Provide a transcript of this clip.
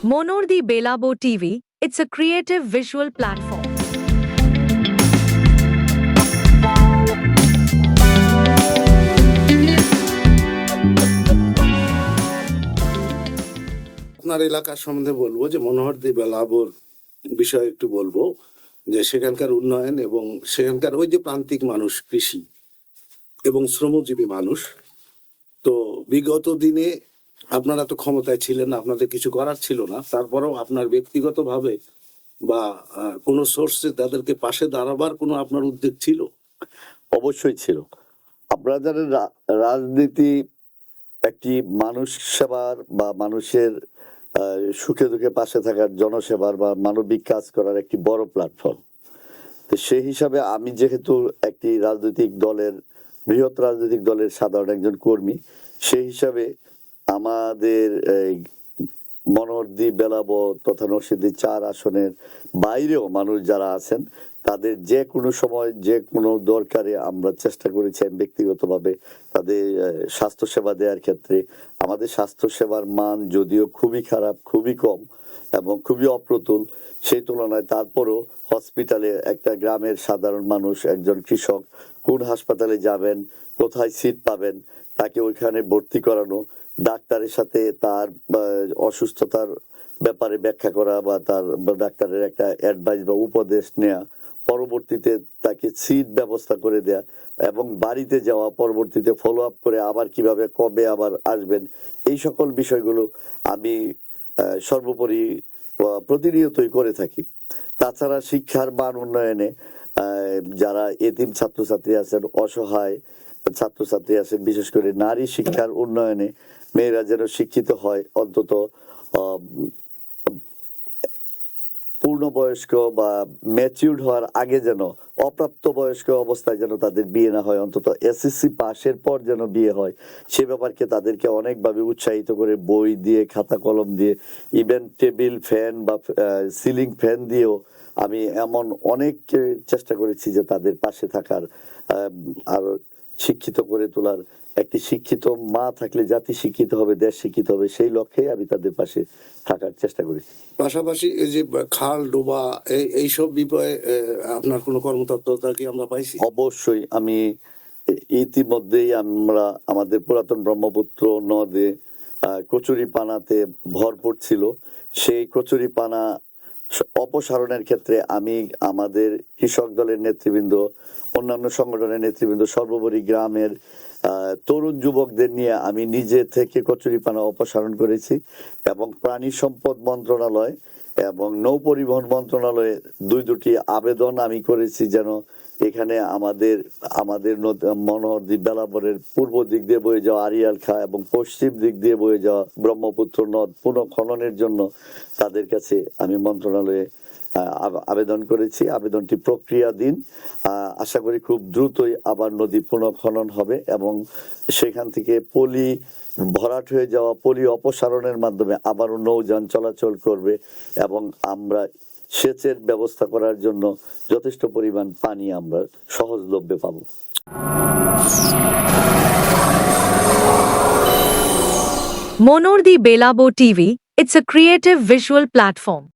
Monor the Belabo TV, it's a creative visual platform. আপনার এলাকার সম্বন্ধে বলব যে মনোহর দি বেলাবর বিষয়ে একটু বলব যে সেখানকার উন্নয়ন এবং সেখানকার ওই যে প্রান্তিক মানুষ কৃষি এবং শ্রমজীবী মানুষ তো বিগত দিনে আপনারা তো ক্ষমতায় ছিলেন আপনাদের কিছু করার ছিল না। তারপরেও আপনার ব্যক্তিগতভাবে বা কোনো সোর্সে তাদেরকে পাশে দাঁড়াবার কোনো আপনার উদ্যোগ ছিল? অবশ্যই ছিল। আপনারা জানেন রাজনীতি একটি মানুষ সেবার বা মানুষের সুখে দুঃখে পাশে থাকার জনসেবার বা মানবিক কাজ করার একটি বড় প্ল্যাটফর্ম তো সেই হিসাবে আমি যেহেতু একটি রাজনৈতিক দলের, বৃহৎ রাজনৈতিক দলের সাধারণ একজন কর্মী, সেই হিসাবে আমাদের, এই, মনোহরদি বেলাব তথা নরসিংদী চার আসনের বাইরেও মানুষ যারা আছেন, তাদের যে কোনো সময় যে কোনো দরকারে আমরা চেষ্টা করেছি আমি ব্যক্তিগতভাবে তাদের স্বাস্থ্যসেবা দেওয়ার ক্ষেত্রে। আমাদের স্বাস্থ্যসেবার মান যদিও খুবই খারাপ, খুবই কম এবং খুবই অপ্রতুল, সেই তুলনায় তারপরও হসপিটালে একটা গ্রামের সাধারণ মানুষ, একজন কৃষক, কোন হাসপাতালে যাবেন, কোথায় সিট পাবেন, তাকে ওইখানে ভর্তি করানো ডাক্তারের সাথে তার অসুস্থতার ব্যাপারে ব্যাখ্যা করা বা তার ডাক্তারের একটা অ্যাডভাইস বা উপদেশ নেওয়া পরবর্তীতে তাকে সিট ব্যবস্থা করে দেয়া এবং বাড়িতে যাওয়া, পরবর্তীতে ফলো আপ করে আবার কীভাবে, কবে আবার আসবেন, এই সকল বিষয়গুলো আমি সর্বোপরি প্রতিনিয়তই করে থাকি। তাছাড়া শিক্ষার মান উন্নয়নে যারা এতিম ছাত্রছাত্রী আছেন, অসহায় ছাত্রছাত্রী আছেন বিশেষ করে নারী শিক্ষার উন্নয়নে মেয়েরা যেন শিক্ষিত হয় অন্তত আহ, পূর্ণবয়স্ক বা ম্যাচিউর্ড হওয়ার আগে যেন অপ্রাপ্ত বয়স্ক অবস্থায় যেন তাদের বিয়ে না হয় অন্তত এসএসসি পাশের পর যেন বিয়ে হয় সে ব্যাপারকে তাদেরকে অনেকভাবে উৎসাহিত করে বই দিয়ে খাতা কলম দিয়ে ইভেন টেবিল ফ্যান বা সিলিং ফ্যান দিয়েও আমি এমন অনেক চেষ্টা করেছি যে তাদের পাশে থাকার আরও শিক্ষিত করে তোলার একটি শিক্ষিত মা থাকলে জাতি শিক্ষিত হবে দেশ শিক্ষিত হবে সেই লক্ষ্যে আমি তাদের পাশে থাকার চেষ্টা করি। পাশাপাশি এই যে খাল ডোবা এই- এইসব বিষয়ে আপনার কোনো কর্মতৎপরতা কি আমরা পাইছি? অবশ্যই আমি ইতিমধ্যেই আমরা আমাদের পুরাতন ব্রহ্মপুত্র নদে কচুরি পানাতে ভরপুর ছিল। সেই কচুরি পানা অপসারণের ক্ষেত্রে আমি আমাদের কৃষক দলের নেতৃবৃন্দ, অন্যান্য সংগঠনের নেতৃবৃন্দ, সর্বোপরি গ্রামের তরুণ যুবকদের নিয়ে আমি নিজে থেকে কচুরিপানা অপসারণ করেছি এবং প্রাণী সম্পদ মন্ত্রণালয় এবং নৌ পরিবহন মন্ত্রণালয়ে দুই দুটি আবেদন আমি করেছি যেন এখানে আমাদের আমাদের মনোহর দ্বীপ বেলাবরের পূর্ব দিক দিয়ে বয়ে যাওয়া আরিয়াল খা এবং পশ্চিম দিক দিয়ে বয়ে যাওয়া ব্রহ্মপুত্র নদ পুনঃ খননের জন্য তাদের কাছে আমি মন্ত্রণালয়ে আবেদন করেছি। আবেদনটি প্রক্রিয়াধীন। আহ, আশা করি খুব দ্রুতই আবার নদী পুনঃখনন হবে এবং সেখান থেকে পলি ভরাট হয়ে যাওয়া পলি অপসারণের মাধ্যমে আবারও নৌযান চলাচল করবে এবং আমরা সেচের ব্যবস্থা করার জন্য যথেষ্ট পরিমাণ পানি আমরা সহজলভ্যে পাব Monor the Belabo TV, it's a creative visual platform.